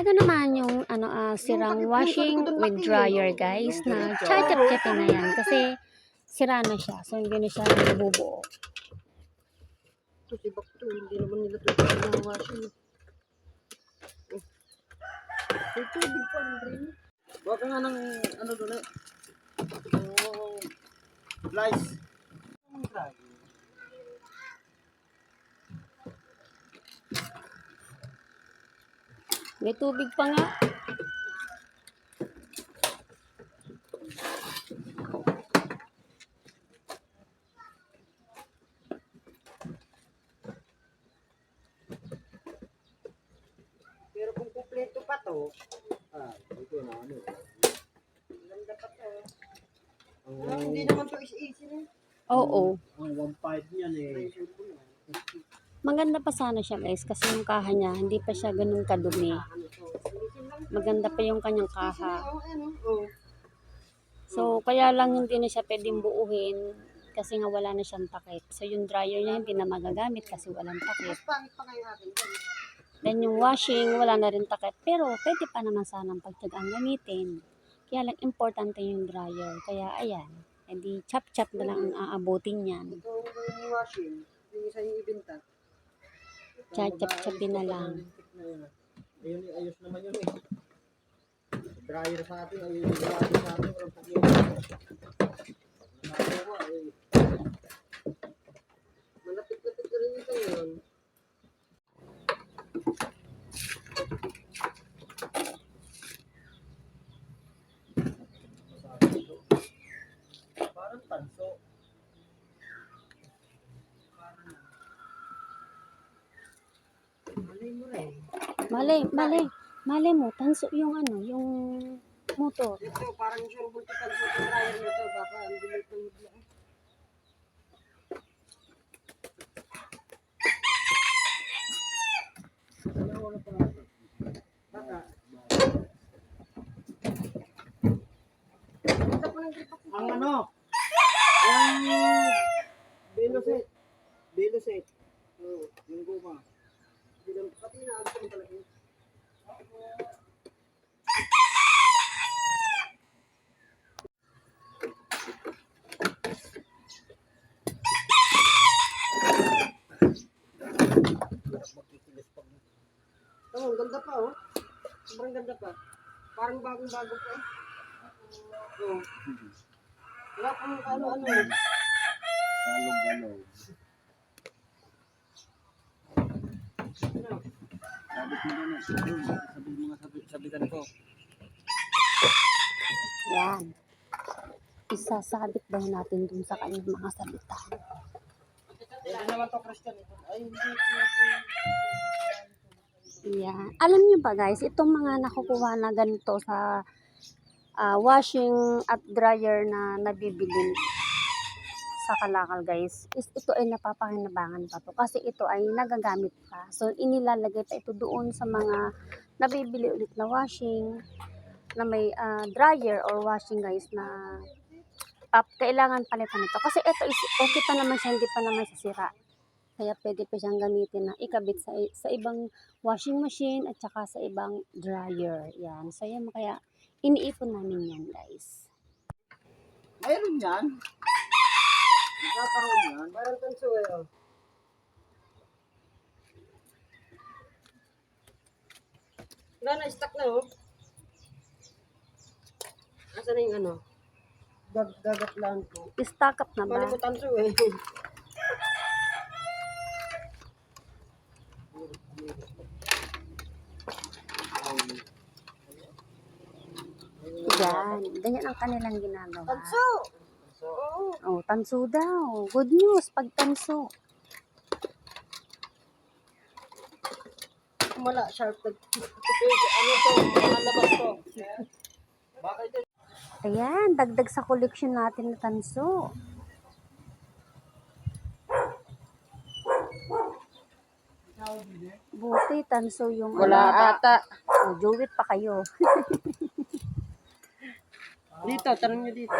Ito naman yung ano ah, sirang washing with dryer guys na chachap na yan kasi sira na siya. So hindi na siya nabubuo. Ito si Bakto, hindi naman nila ito ng washing. May tubig pa rin. Baka nga ng ano doon eh. Oh, lice. Ang dry. May tubig pa nga. Pero kung kumpleto pa to, ah, ito na ano. Ganda pa to. Ah, hindi naman to is easy na. Oo. Ang 1.5 niyan eh. Maganda pa sana siya guys kasi yung kaha niya hindi pa siya ganun kadumi. Maganda pa yung kanyang kaha. So kaya lang hindi na siya pwedeng buuhin kasi nga wala na siyang takip. So yung dryer niya hindi na magagamit kasi walang takip. Then yung washing, wala na rin takip. Pero pwede pa naman sanang pagtyagaan gamitin. Kaya lang importante yung dryer. Kaya ayan, edi chap-chap na lang ang aabutin niyan. Ito yung washing, yung isa yung ibenta. Chachap-chapin na lang. Ayun, ayos naman yun eh. Dryer sa atin, ayun dryer sa atin, walang problema. Nakakawa eh. Malapit-lapit na rin ito yun. Parang tanso. Malay mo rin. Malay, malay, malay mo, tanso yung ano, yung motor. Ito, parang sure multi tanso sa dryer nito. Baka ang dilit ng bigla. Ang ano? Ang Veloset. Veloset. Oo, yung guma. Oh, ganda pa oh. Sobrang ganda pa. Parang bagong-bago pa eh. Oh. Wala pang ano-ano eh. Galog-galog. Ano? Sabi ko na na, sabi sabi mga sabi, sabitan ko. Yan. Isasabit daw natin dun sa kanyang mga sabitan. Pwede naman to Christian. Ay. Yan. Alam niyo ba guys, itong mga nakukuha na ganito sa ah, washing at dryer na nabibili sa kalakal guys, is ito ay napapakinabangan pa to kasi ito ay nagagamit pa. So inilalagay pa ito doon sa mga nabibili ulit na washing na may ah, dryer or washing guys na pap, kailangan palitan ito. Kasi ito is okay pa naman siya, hindi pa naman siya sira. Kaya pwede pa siyang gamitin na ikabit sa, sa ibang washing machine at saka sa ibang dryer. Yan. So yan kaya iniipon namin yan guys. Mayroon yan. Nagkakaroon yan. Parang tanso eh. Oh. Wala na, stock na oh. Asa na yung ano? Dag dagat lang ko. Stock up na ba? Paano mo tanso eh? Yan. Ganyan ang kanilang ginagawa. Tanso! Oh, tanso daw. Good news pag tanso. Wala, sharp. Ano to? Malabas to. Baka ito. Ayan, dagdag sa collection natin na tanso. Buti, tanso yung Wala alaga. ata. Oh, Jowit pa kayo. Dito, tanong nyo dito.